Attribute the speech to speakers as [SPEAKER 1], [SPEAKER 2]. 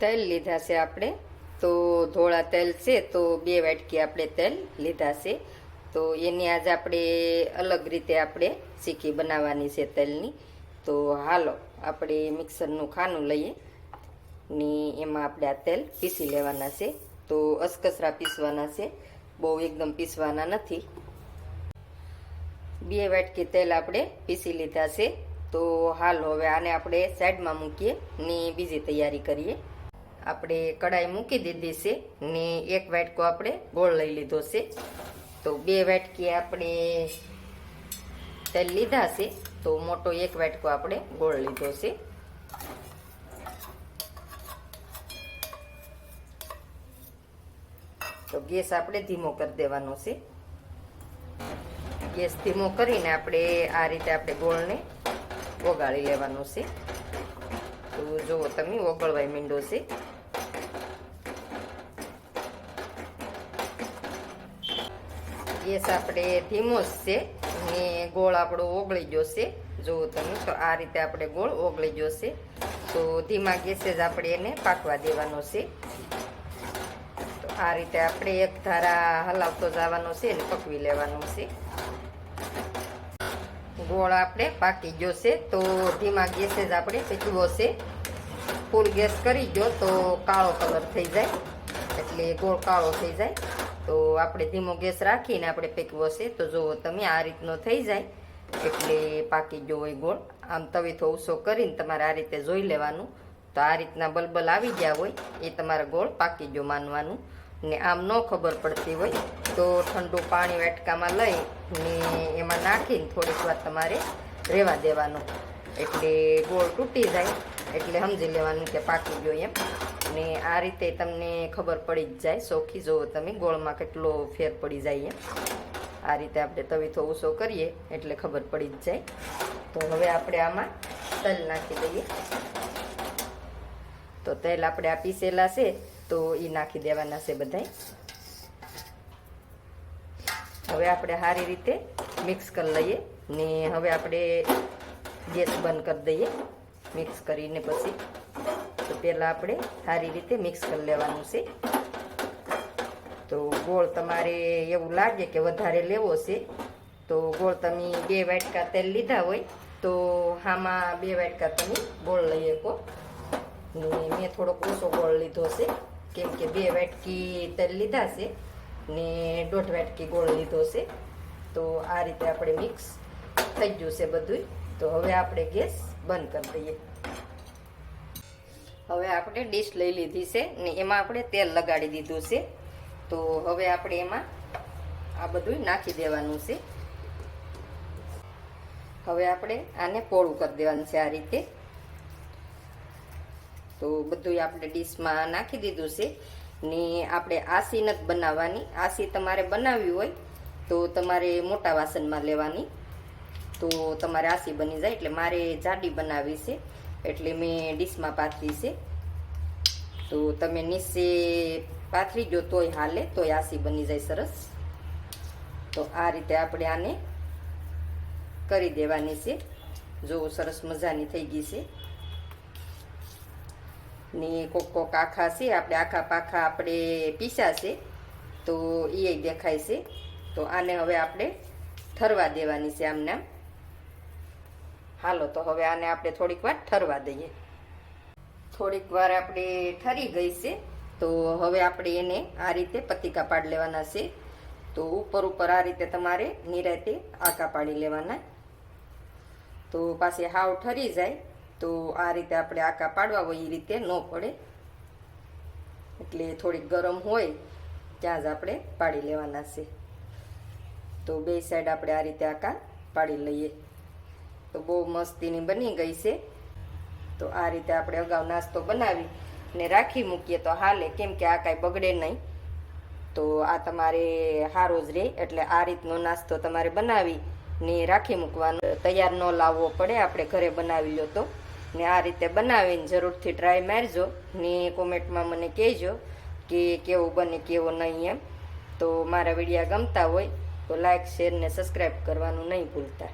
[SPEAKER 1] તેલ લીધા છે આપણે. તો ધોળા તેલ છે તો બે વાટકી આપણે તેલ લીધા છે. તો એની આજે આપણે અલગ રીતે આપણે શીખી બનાવવાની છે તેલની. તો હાલો આપણે મિક્સરનું ખાનું લઈએ. ને એમાં આપણે આ તેલ પીસી લેવાના છે. તો અસકસરા પીસવાના છે. બહુ એકદમ પીસવાના નથી. બે વાટકી તેલ આપણે પીસી લીધા છે. તો હાલ હવે આને આપણે સાઈડમાં મૂકીએ ને બીજી તૈયારી કરીએ. આપણે કડાઈ મૂકી દીધી છે ને એક વાટકો આપણે ગોળ લઈ લીધો છે. તો બે વાટકી આપણે તેલ લીધા છે. તો મોટો એક વાટકો આપણે ગોળ લીધો છે. તો ગેસ આપણે ધીમો કરી દેવાનો છે. ગેસ ધીમો કરીને આપણે આ રીતે આપણે ગોળને ઓગાળી લેવાનો છે. તો જુઓ તમે, ઓગળવાય મીંડો છે. ગેસ આપણે ધીમો જ છે ને ગોળ આપણો ઓગળી ગયો છે. તમે તો આ રીતે આપણે ગોળ ઓગળી ગયો તો ધીમા ગેસે જ આપણે એને પાકવા દેવાનો છે. તો આ રીતે આપણે એક ધારા હલાવતો જવાનો છે ને પકવી લેવાનો છે. ગોળ આપણે પાકી ગયો છે. તો ધીમા ગેસે જ આપણે પીકવો છે. ફૂલ ગેસ કરી ગયો તો કાળો કલર થઈ જાય. એટલે ગોળ કાળો થઈ જાય. તો આપણે ધીમો ગેસ રાખીને આપણે પીકવો છે તો જુઓ તમે આ રીતનો થઈ જાય. એટલે પાકી ગયો હોય ગોળ. આમ તવીથો ઓછો કરીને તમારે આ રીતે જોઈ લેવાનું. તો આ રીતના બલબલ આવી ગયા હોય, એ તમારા ગોળ પાકી ગયો માનવાનું. ને આમ ન ખબર પડતી હોય, તો ઠંડુ પાણી વાટકામાં લઈ ને એમાં નાખીને થોડીક વાર તમારે રહેવા દેવાનું. એટલે ગોળ તૂટી જાય. એટલે સમજી લેવાનું કે પાકી ગયો એમ. ને આ રીતે તમને ખબર પડી જ જાય. સોખી જુઓ તમે, ગોળમાં કેટલો ફેર પડી જાય આ રીતે આપણે તવીથો ઓછો કરીએ એટલે ખબર પડી જ જાય. તો હવે આપણે આમાં તલ નાખી દઈએ. તો તેલ આપણે આ પીસેલા છે, તો એ નાખી દેવાના છે બધાય. હવે આપણે સારી રીતે મિક્સ કરી લઈએ ને હવે આપણે ગેસ બંધ કરી દઈએ. મિક્સ કરીને પછી પહેલાં આપણે સારી રીતે મિક્સ કરી લેવાનું છે. તો ગોળ તમારે એવું લાગે કે વધારે લેવો છે, તો ગોળ તમે બે વાટકા તેલ લીધા હોય, તો આમાં બે વાટકા તમે ગોળ લઈ શકો. ને મેં થોડોક ઓછો ગોળ લીધો છે, કેમ કે બે વાટકી તેલ લીધા છે, ને દોઢ વાટકી ગોળ લીધો છે. તો આ રીતે આપણે મિક્સ થઈ ગયું છે બધું તો હવે આપણે ગેસ બંધ કરી દઈએ. હવે આપણે ડીશ લઈ લીધી છે ને એમાં આપણે તેલ લગાડી દીધું છે. તો હવે આપણે એમાં આ બધું નાખી દેવાનું છે. હવે આપણે આને પોળું કરી દેવાનું છે આ રીતે. તો બધું આપણે ડીશમાં નાખી દીધું છે. ને આપણે આસી નથી બનાવવાની. આસી તમારે બનાવવી હોય તો તમારે મોટા વાસણમાં લેવાની. તો તમારે આસી બની જાય એટલે મારે જાડી બનાવવી છે. એટલે મેં ડીશમાં પાથરી છે. તો તમે નીચે પાથરી જો તોય હાલે, તોય આસી બની જાય સરસ. તો આ રીતે આપણે આને કરી દેવાની છે. જો સરસ મજાની થઈ ગઈ છે. ને કોક કોક આખા છે, આપણે આખા પાખા આપણે પીસા છે. તો એ દેખાય છે. તો આને હવે આપણે ઠરવા દેવાની છે આમને આમ. હાલો, તો હવે આને આપણે થોડીક વાર ઠરવા દઈએ. થોડીક વાર આપણે ઠરી ગઈ છે, તો હવે આપણે એને આ રીતે પતિકા પાડી લેવાના છે. તો ઉપર ઉપર આ રીતે તમારે નિરાતે આકા પાડી લેવાના. તો પાછી હાવ ઠરી જાય, તો આ રીતે આપણે આકા પાડવા હોય એ રીતે ન પડે. એટલે થોડીક ગરમ હોય, ત્યાં જ આપણે પાડી લેવાના છે. તો બે સાઈડ આપણે આ રીતે આકા પાડી લઈએ. તો બહુ મસ્તીની બની ગઈ છે. તો આ રીતે આપણે અગાઉ નાસ્તો બનાવી ને રાખી મૂકીએ તો હાલે, કેમ કે આ કાંઈ બગડે નહીં. તો આ તમારે સારો જ રહે એટલે આ રીતનો નાસ્તો તમારે બનાવી ને રાખી મૂકવાનો. તૈયાર ન લાવવો પડે, આપણે ઘરે બનાવી લો તો. ને આ રીતે બનાવીને જરૂરથી ટ્રાય મારજો ને કોમેન્ટમાં મને કહેજો કે કેવું બને, કેવો નહીં એમ. તો મારા વિડીયા ગમતા હોય તો લાઈક શેર ને સબસ્ક્રાઈબ કરવાનું નહીં ભૂલતા.